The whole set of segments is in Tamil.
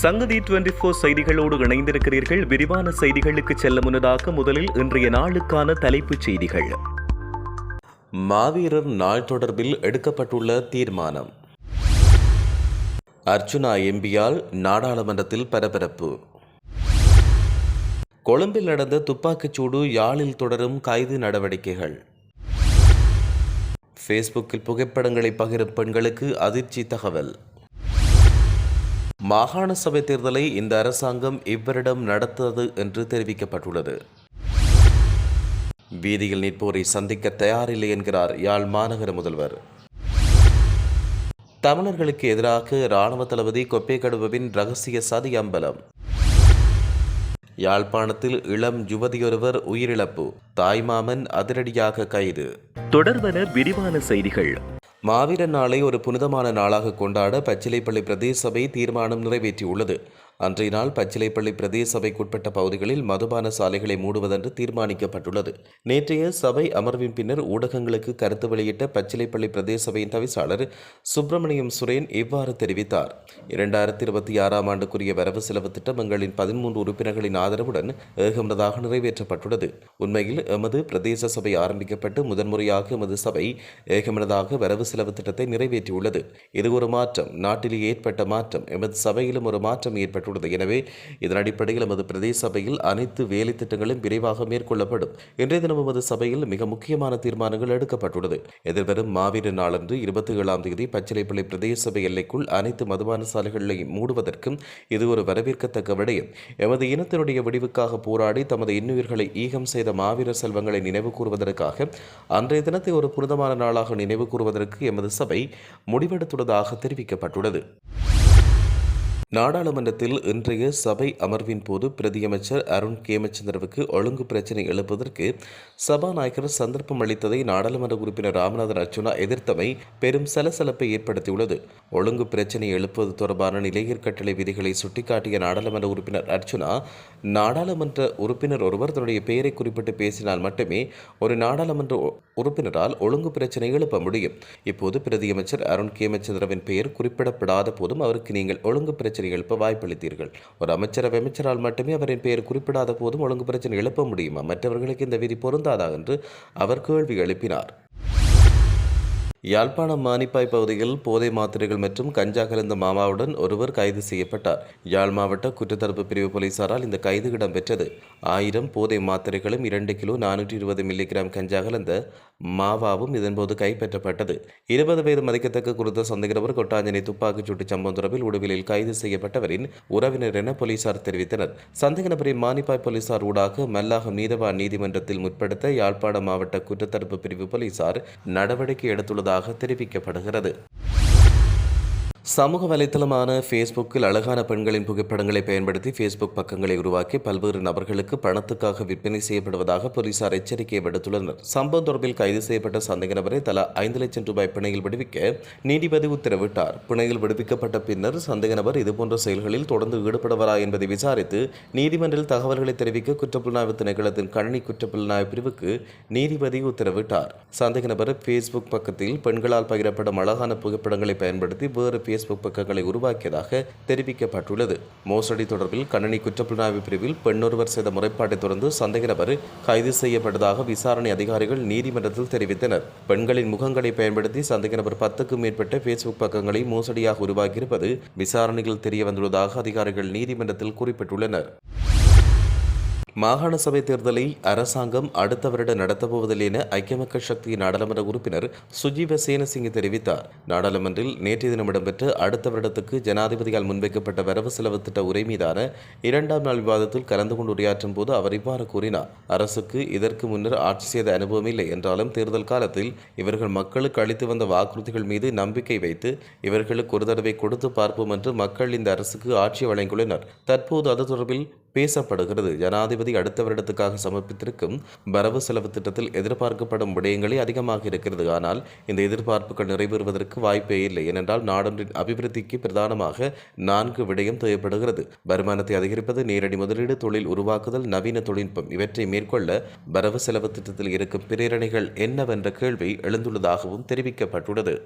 சங்கதி டுவெண்டி போர் செய்திகளோடு இணைந்திருக்கிறீர்கள். விரிவான செய்திகளுக்கு செல்ல முன்னதாக முதலில் இன்றைய நாளுக்கான தலைப்புச் செய்திகள். மாவீரர் நாள் தொடர்பில் எடுக்கப்பட்டுள்ள தீர்மானம். அர்ச்சுனா எம்பியால் நாடாளுமன்றத்தில் பரபரப்பு. கொழும்பில் நடந்த துப்பாக்கிச்சூடு யாழில் தொடரும் கைது நடவடிக்கைகள். ஃபேஸ்புக்கில் புகைப்படங்களை பகிரும் பெண்களுக்கு அதிர்ச்சி தகவல். மாகாண சபை தேர்தலை இந்த அரசாங்கம் இவ்வரிடம் நடத்தது என்று தெரிவிக்கப்பட்டுள்ளது. வீதியில் நிற்போரை சந்திக்க தயாரில்லை என்கிறார் யாழ் மாநகர முதல்வர். தமிழர்களுக்கு எதிராக இராணுவ தளபதி கொப்பேகடுவின் ரகசிய சதி அம்பலம். யாழ்ப்பாணத்தில் இளம் யுவதியொருவர் உயிரிழப்பு. தாய்மாமன் அதிரடியாக கைது. தொடர்பன விரிவான செய்திகள். மாவீர நாளை ஒரு புனிதமான நாளாக கொண்டாட பச்சிலைப்பள்ளி பிரதேச சபை தீர்மானம் நிறைவேற்றியுள்ளது. அன்றைய நாள் பச்சிலைப்பள்ளி பிரதேச சபைக்குட்பட்ட பகுதிகளில் மதுபான சாலைகளை மூடுவதென்று தீர்மானிக்கப்பட்டுள்ளது. நேற்றைய சபை அமர்வின் பின்னர் ஊடகங்களுக்கு கருத்து வெளியிட்ட பச்சிலைப்பள்ளி பிரதேச சபையின் தவிசாளர் சுப்பிரமணியம் சுரேன் இவ்வாறு தெரிவித்தார். இரண்டாயிரத்தி இருபத்தி ஆறாம் ஆண்டுக்குரிய வரவு செலவு திட்டம் எங்களின் பதிமூன்று உறுப்பினர்களின் ஆதரவுடன் ஏகமனதாக நிறைவேற்றப்பட்டுள்ளது. உண்மையில் எமது பிரதேச சபை ஆரம்பிக்கப்பட்டு முதன்முறையாக எமது சபை ஏகமனதாக வரவு செலவு திட்டத்தை நிறைவேற்றியுள்ளது. இது ஒரு மாற்றம். நாட்டிலே ஏற்பட்ட மாற்றம். எமது சபையிலும் ஒரு மாற்றம் ஏற்பட்டுள்ளது. எனவே இதன் அடிப்படையில் எமது பிரதேச சபையில் அனைத்து வேலை திட்டங்களும் விரைவாக மேற்கொள்ளப்படும். இன்றைய தினம் எமது சபையில் மிக முக்கியமான தீர்மானங்கள் எடுக்கப்பட்டுள்ளது. எதிர்வரும் மாவீர நாளன்று இருபத்தி ஏழாம் தேதி பச்சிலைப்பள்ளி பிரதேச சபை எல்லைக்குள் அனைத்து மதுபான சாலைகளை மூடுவதற்கும் இது ஒரு வரவேற்கத்தக்க விடயம். எமது இனத்தினுடைய விடிவுக்காக போராடி தமது இன்னுயிர்களை ஈகம் செய்த மாவீர செல்வங்களை நினைவு கூறுவதற்காக அன்றைய தினத்தை ஒரு புனிதமான நாளாக நினைவு கூறுவதற்கு எமது சபை முடிவெடுத்துள்ளதாக தெரிவிக்கப்பட்டுள்ளது. நாடாளுமன்றத்தில் இன்றைய சபை அமர்வின் போது பிரதியமைச்சர் அருண் கேமச்சந்திரவுக்கு ஒழுங்கு பிரச்சினை எழுப்பதற்கு சபாநாயகர் சந்தர்ப்பம் அளித்ததை நாடாளுமன்ற உறுப்பினர் ராமநாதன் அர்ச்சுனா எதிர்த்தமை பெரும் சலசலப்பை ஏற்படுத்தியுள்ளது. ஒழுங்கு பிரச்சினை எழுப்புவது தொடர்பான நிலையர் கட்டளை விதிகளை சுட்டிக்காட்டிய நாடாளுமன்ற உறுப்பினர் அர்ச்சுனா நாடாளுமன்ற உறுப்பினர் ஒருவர் தன்னுடைய பெயரை குறிப்பிட்டு பேசினால் மட்டுமே ஒரு நாடாளுமன்ற உறுப்பினரால் ஒழுங்கு பிரச்சினை எழுப்ப முடியும். இப்போது பிரதியமைச்சர் அருண் கேமச்சந்திரவின் பெயர் குறிப்பிடப்படாத போதும் அவருக்கு நீங்கள் ஒழுங்கு பிரச்சனை எழுப்ப வாய்ப்பளித்தீர்கள். ஒரு அமைச்சரவை அமைச்சரால் மட்டுமே அவரின் பெயர் குறிப்பிடாத போதும் ஒழுங்கு பிரச்சனை எழுப்ப முடியுமா? மற்றவர்களுக்கு இந்த விதி பொருந்தாதா? என்று அவர் கேள்வி எழுப்பினார். யாழ்ப்பாணம் மானிப்பாய் பகுதியில் போதை மாத்திரைகள் மற்றும் கஞ்சா கலந்த மாமாவுடன் ஒருவர் கைது செய்யப்பட்டார். யாழ் மாவட்ட குற்றத்தடுப்பு பிரிவு போலீசாரால் இந்த கைது இடம்பெற்றது. ஆயிரம் போதை மாத்திரைகளும் இரண்டு கிலோ நானூற்றி இருபது மில்லிகிராம் கஞ்சா கலந்த மாவாவும் இதன்போது கைப்பற்றப்பட்டது. இருபது வயது மதிக்கத்தக்க குறித்த சந்தேகநபர் கொட்டாஞ்சனை துப்பாக்கிச் சூட்டு சம்பவம் தொடர்பில் உடுவிலில் கைது செய்யப்பட்டவரின் உறவினர் என போலீசார் தெரிவித்தனர். சந்தேக நபரை மானிப்பாய் போலீசார் ஊடாக மல்லாகம் நீதவான் நீதிமன்றத்தில் முற்படுத்த யாழ்ப்பாணம் மாவட்ட குற்றத்தடுப்பு பிரிவு போலீசார் நடவடிக்கை எடுத்துள்ளதாக தெரிவிக்கப்படுகிறது. சமூக வலைத்தளமான ஃபேஸ்புக்கில் அழகான பெண்களின் புகைப்படங்களை பயன்படுத்தி ஃபேஸ்புக் பக்கங்களை உருவாக்கி பல்வேறு நபர்களுக்கு பணத்துக்காக விற்பனை செய்யப்படுவதாக போலீசார் எச்சரிக்கை விடுத்துள்ளனர். சம்பவம் தொடர்பில் கைது செய்யப்பட்ட சந்தேக நபரை தலா ஐந்து லட்சம் ரூபாய் பிணையில் விடுவிக்க நீதிபதி உத்தரவிட்டார். பிணையில் விடுவிக்கப்பட்ட பின்னர் சந்தேக நபர் இதுபோன்ற செயல்களில் தொடர்ந்து ஈடுபடுவாரா என்பதை விசாரித்து நீதிமன்றில் தகவல்களை தெரிவிக்க குற்றப்புலனாய்வு திணைக்களத்தின் கணினி குற்றப்புலனாய்வு பிரிவுக்கு நீதிபதி உத்தரவிட்டார். சந்தேக நபர் ஃபேஸ்புக் பக்கத்தில் பெண்களால் பகிரப்படும் அழகான புகைப்படங்களை பயன்படுத்தி வேறு ஃபேஸ்புக் பக்கங்களை உருவாக்கியதாக தெரிவிக்கப்பட்டுள்ளது. மோசடி தொடர்பில் கணனி குற்றப்புலனாய்வு பிரிவில் பெண்ணொருவர் செய்த முறைப்பாட்டை தொடர்ந்து சந்தேக நபர் கைது செய்யப்பட்டதாக விசாரணை அதிகாரிகள் நீதிமன்றத்தில் தெரிவித்தனர். பெண்களின் முகங்களை பயன்படுத்தி சந்தேக நபர் பத்துக்கும் மேற்பட்ட ஃபேஸ்புக் பக்கங்களை மோசடியாக உருவாக்கியிருப்பது விசாரணையில் தெரிய வந்துள்ளதாக அதிகாரிகள் நீதிமன்றத்தில் குறிப்பிட்டுள்ளனர். மாகாண சபை தேர்தலை அரசாங்கம் அடுத்த வருடம் நடத்தப்போவதில்லை என ஐக்கிய மக்கள் சக்தி நாடாளுமன்ற உறுப்பினர் சுஜீவ சேனசிங்க தெரிவித்தார். நாடாளுமன்றில் நேற்றைய தினம் இடம்பெற்ற அடுத்த வருடத்துக்கு ஜனாதிபதியால் முன்வைக்கப்பட்ட வரவு செலவு திட்ட உரை மீதான இரண்டாம் நாள் விவாதத்தில் கலந்து கொண்டு உரையாற்றும் போது அவர் இவ்வாறு கூறினார். அரசுக்கு இதற்கு முன்னர் ஆட்சி செய்த அனுபவம் இல்லை என்றாலும் தேர்தல் காலத்தில் இவர்கள் மக்களுக்கு அளித்து வந்த வாக்குறுதிகள் மீது நம்பிக்கை வைத்து இவர்களுக்கு ஒரு தடவை கொடுத்து பார்ப்போம் என்று மக்கள் இந்த அரசுக்கு ஆட்சி வழங்கியுள்ளனர். தற்போது அது தொடர்பில் பேசப்படுகிறது. ஜனாதிபதி அடுத்த வருடத்துக்காக சமர்ப்பித்திருக்கும் வரவு செலவு திட்டத்தில் எதிர்பார்க்கப்படும் விடயங்களே அதிகமாக இருக்கிறது. ஆனால் இந்த எதிர்பார்ப்புகள் நிறைவேறுவதற்கு வாய்ப்பே இல்லை. ஏனென்றால் நாடொன்றின் அபிவிருத்திக்கு பிரதானமாக நான்கு விடயம் தேவைப்படுகிறது. வருமானத்தை அதிகரிப்பது நேரடி முதலீடு தொழில் உருவாக்குதல் நவீன தொழில்நுட்பம் இவற்றை மேற்கொள்ள வரவு செலவு திட்டத்தில் இருக்கும் பிரேரணைகள் என்னவென்ற கேள்வி எழுந்துள்ளதாகவும் தெரிவிக்கப்பட்டுள்ளது.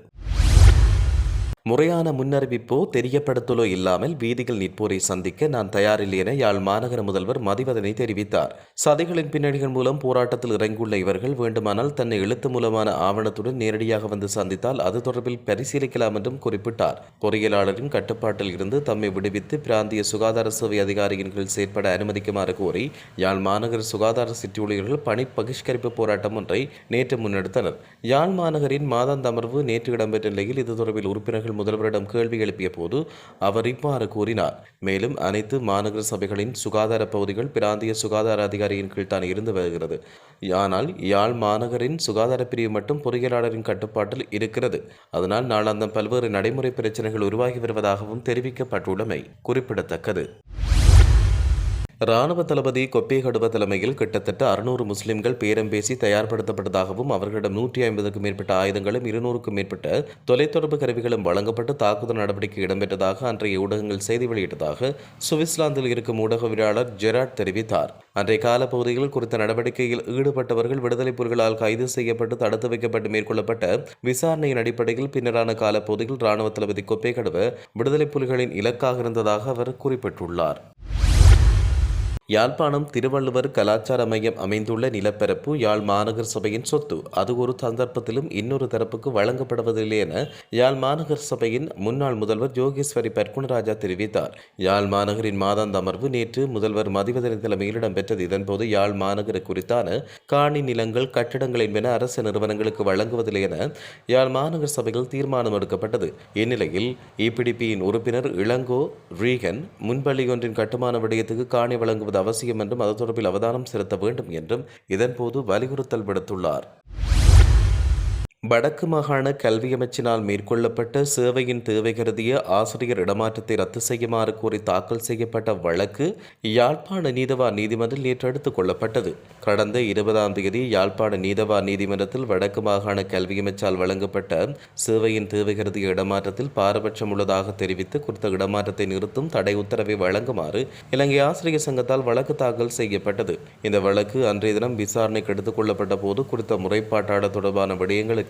முறையான முன்னறிவிப்போ தெரியப்படுத்தலோ இல்லாமல் வீதியில் நிற்போரை சந்திக்க நான் தயாரில்லை என யாழ் மாநகர முதல்வர் மதிவதனை தெரிவித்தார். சதிகளின் பின்னணிகள் மூலம் போராட்டத்தில் இறங்கியுள்ள இவர்கள் வேண்டுமானால் தன்னை எழுத்து மூலமான ஆவணத்துடன் நேரடியாக வந்து சந்தித்தால் அது தொடர்பில் பரிசீலிக்கலாம் என்றும் குறிப்பிட்டார். பொறியியலாளரின் கட்டுப்பாட்டில் இருந்து தம்மை விடுவித்து பிராந்திய சுகாதார சேவை அதிகாரியின் கீழ் செயற்பட அனுமதிக்குமாறு கோரி யாழ் மாநகர சுகாதார சிற்றியூழியர்கள் பணி பகிஷ்கரிப்பு போராட்டம் ஒன்றை நேற்று முன்னெடுத்தனர். யாழ் மாநகரின் மாதாந்த அமர்வு நேற்று இடம்பெற்ற நிலையில் இது தொடர்பில் உறுப்பினர்கள் முதல்வரிடம் கேள்வி எழுப்பிய போது அவர் இவ்வாறு கூறினார். மேலும் அனைத்து மாநகர சபைகளின் சுகாதார பகுதிகள் பிராந்திய சுகாதார அதிகாரியின் கீழ் தான் இருந்து வருகிறது. ஆனால் யாழ் மாநகரின் சுகாதார பிரிவு மட்டும் பொறியியலாளரின் கட்டுப்பாட்டில் இருக்கிறது. அதனால் நாளாந்தம் பல்வேறு நடைமுறை பிரச்சனைகள் உருவாகி வருவதாகவும் தெரிவிக்கப்பட்டுள்ளமை குறிப்பிடத்தக்கது. ராணுவ தளபதி கொப்பேகடுவ தலைமையில் கிட்டத்தட்ட அறுநூறு முஸ்லிம்கள் பேரம் பேசி தயார்படுத்தப்பட்டதாகவும் அவர்களிடம் நூற்றி ஐம்பதுக்கும் மேற்பட்ட ஆயுதங்களும் இருநூறுக்கும் மேற்பட்ட தொலைத்தொடர்பு கருவிகளும் வழங்கப்பட்டு தாக்குதல் நடவடிக்கை இடம்பெற்றதாக அன்றைய ஊடகங்கள் செய்தி வெளியிட்டதாக சுவிட்சர்லாந்தில் இருக்கும் ஊடகவியலாளர் ஜெராட் தெரிவித்தார். அன்றைய காலப்பகுதியில் குறித்த நடவடிக்கையில் ஈடுபட்டவர்கள் விடுதலை புலிகளால் கைது செய்யப்பட்டு தடுத்து வைக்கப்பட்டு மேற்கொள்ளப்பட்ட விசாரணையின் அடிப்படையில் பின்னரான காலப்பகுதியில் ராணுவ தளபதி கொப்பேகடுவ விடுதலை புலிகளின் இலக்காக இருந்ததாக அவர் குறிப்பிட்டுள்ளார். யாழ்ப்பாணம் திருவள்ளுவர் கலாச்சார மையம் அமைந்துள்ள நிலப்பரப்பு யாழ் மாநகர சபையின் சொத்து. அது ஒரு சந்தர்ப்பத்திலும் இன்னொரு தரப்புக்கு வழங்கப்படுவதில்லை என யாழ் மாநகர சபையின் முன்னாள் முதல்வர் யோகேஸ்வரி பர்குணராஜா தெரிவித்தார். யாழ் மாநகரின் மாதாந்த அமர்வு நேற்று முதல்வர் மதிவதனை தலைமையில் இடம்பெற்றது. இதன்போது யாழ் மாநகர குறித்தான காணி நிலங்கள் கட்டிடங்கள் என்பன அரசு நிறுவனங்களுக்கு வழங்குவதில்லை என யாழ் மாநகர சபையில் தீர்மானம் எடுக்கப்பட்டது. இந்நிலையில் இபிடிபியின் உறுப்பினர் இளங்கோ ரீகன் முன்பள்ளி ஒன்றின் கட்டுமான விடயத்துக்கு காணி வழங்குவது அவசியம் என்றும் அது தொடர்பில் அவதானம் செலுத்த வேண்டும் என்றும் இதன்போது வலியுறுத்தல் விடுத்துள்ளார். வடக்கு மாகாண கல்வி அமைச்சினால் மேற்கொள்ளப்பட்ட சேவையின் தேவை கருதிய ஆசிரியர் இடமாற்றத்தை ரத்து செய்யுமாறு கோரி தாக்கல் செய்யப்பட்ட வழக்கு யாழ்ப்பாண நீதவா நீதிமன்றில் நேற்று எடுத்துக் கொள்ளப்பட்டது. கடந்த இருபதாம் தேதி யாழ்ப்பாண நீதவா நீதிமன்றத்தில் வடக்கு மாகாண கல்வி அமைச்சால் வழங்கப்பட்ட சேவையின் தேவை கருதிய இடமாற்றத்தில் பாரபட்சம் உள்ளதாக தெரிவித்து குறித்த இடமாற்றத்தை நிறுத்தும் தடை உத்தரவை வழங்குமாறு இலங்கை ஆசிரியர் சங்கத்தால் வழக்கு தாக்கல் செய்யப்பட்டது. இந்த வழக்கு அன்றைய தினம் விசாரணைக்கு எடுத்துக் கொள்ளப்பட்ட போது குறித்த முறைப்பாட்டாளர் தொடர்பான விடயங்களுக்கு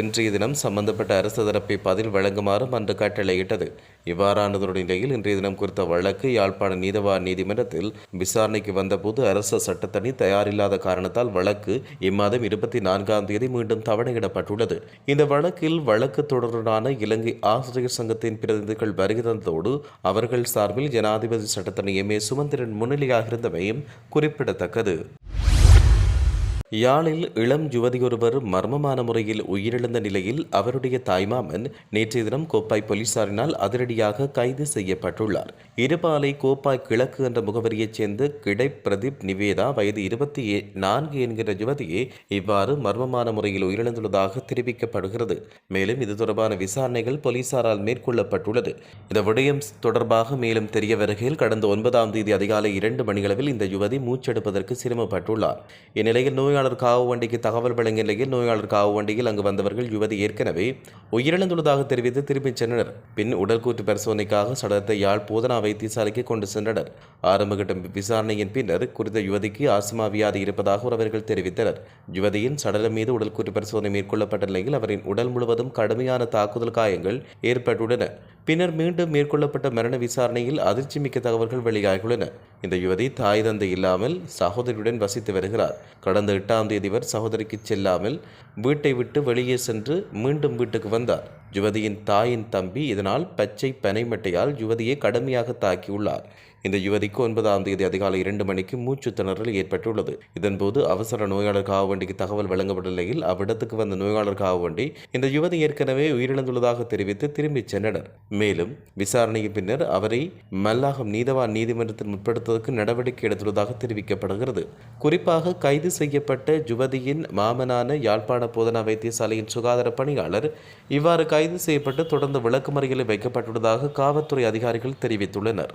இன்றைய தினம் சம்பந்தப்பட்ட அரசு தரப்பை பதில் வழங்குமாறு மன்று கட்டளையிட்டது. இவ்வாறானதொரு நிலையில் இன்றைய தினம் குறித்த வழக்கு யாழ்ப்பாண நீதவான் நீதிமன்றத்தில் விசாரணைக்கு வந்தபோது அரசு சட்டத்தணி தயாரில்லாத காரணத்தால் வழக்கு இம்மாதம் இருபத்தி நான்காம் தேதி மீண்டும் தவணையிடப்பட்டுள்ளது. இந்த வழக்கில் வழக்கு தொடருடான இலங்கை ஆசிரியர் சங்கத்தின் பிரதிநிதிகள் வருகை தந்ததோடு அவர்கள் சார்பில் ஜனாதிபதி சட்டத்தணி எம் ஏ சுமந்திரன் முன்னிலையாக இருந்தமையும் குறிப்பிடத்தக்கது. யாழில் இளம் யுவதியொருவர் மர்மமான முறையில் உயிரிழந்த நிலையில் அவருடைய தாய்மாமன் நேற்றைய தினம் கோப்பாய் போலீசாரினால் அதிரடியாக கைது செய்யப்பட்டுள்ளார். இருபாலை கோப்பாய் கிழக்கு என்ற முகவரியைச் சேர்ந்த கிடை பிரதீப் நிவேதா வயது இருபத்தி நான்கு என்கிற யுவதியே இவ்வாறு மர்மமான முறையில் உயிரிழந்துள்ளதாக தெரிவிக்கப்படுகிறது. மேலும் இது தொடர்பான விசாரணைகள் போலீசாரால் மேற்கொள்ளப்பட்டுள்ளது. இந்த விடயம் தொடர்பாக மேலும் தெரிய வருகையில் கடந்த ஒன்பதாம் தேதி அதிகாலை இரண்டு மணியளவில் இந்த யுவதி மூச்செடுப்பதற்கு சிரமப்பட்டுள்ளார். இந்நிலையில் நோய் நோயாளர் காவு வண்டிக்கு தகவல் வழங்கிய நிலையில் நோயாளர் காவு வண்டியில் அங்கு வந்தவர்கள் யுவதி ஏற்கனவே உயிரிழந்துள்ளதாக தெரிவித்து திரும்பிச் சென்றனர். பின் உடற்கூற்று பரிசோதனைக்காக சடலத்தை யாழ் போதனா வைத்தியசாலைக்கு கொண்டு சென்றனர். ஆரம்பகட்ட விசாரணையின் பின்னர் குறித்த யுவதிக்கு ஆஸ்மா வியாதி இருப்பதாக உறவர்கள் தெரிவித்தனர். யுவதியின் சடலம் மீது உடற்கூற்று பரிசோதனை மேற்கொள்ளப்பட்ட நிலையில் அவரின் உடல் முழுவதும் கடுமையான தாக்குதல் காயங்கள் ஏற்பட்டுள்ளன. பின்னர் மீண்டும் மேற்கொள்ளப்பட்ட மரண விசாரணையில் அதிர்ச்சி மிக்க தகவல்கள் வெளியாகியுள்ளன. இந்த யுவதி தாய் தந்தை இல்லாமல் சகோதரியுடன் வசித்து வருகிறார். கடந்த எட்டாம் தேதி வரை சகோதரிக்கு செல்லாமல் வீட்டை விட்டு வெளியே சென்று மீண்டும் வீட்டுக்கு வந்தார். யுவதியின் தாயின் தம்பி இதனால் பச்சை பனைமட்டையால் யுவதியை கடுமையாக தாக்கியுள்ளார். இந்த யுவதிக்கு ஒன்பதாம் தேதி அதிகாலை இரண்டு மணிக்கு மூச்சு திணறல் ஏற்பட்டுள்ளது. இதன்போது அவசர நோயாளர் காவு வண்டிக்கு தகவல் வழங்கப்பட்ட நிலையில் அவ்விடத்துக்கு வந்த நோயாளர் காவு வண்டி இந்த யுவதி ஏற்கனவே உயிரிழந்துள்ளதாக தெரிவித்து திரும்பிச் சென்றனர். மேலும் விசாரணையின் பின்னர் அவரை மல்லாகம் நீதவான் நீதிமன்றத்தில் முற்படுத்துவதற்கு நடவடிக்கை எடுத்துள்ளதாக தெரிவிக்கப்படுகிறது. குறிப்பாக கைது செய்யப்பட்ட யுவதியின் மாமனான யாழ்ப்பாண போதனா வைத்தியசாலையின் சுகாதார பணியாளர் இவ்வாறு கைது செய்யப்பட்டு தொடர்ந்து விளக்குமறியலில் வைக்கப்பட்டுள்ளதாக காவல்துறை அதிகாரிகள் தெரிவித்துள்ளனர்.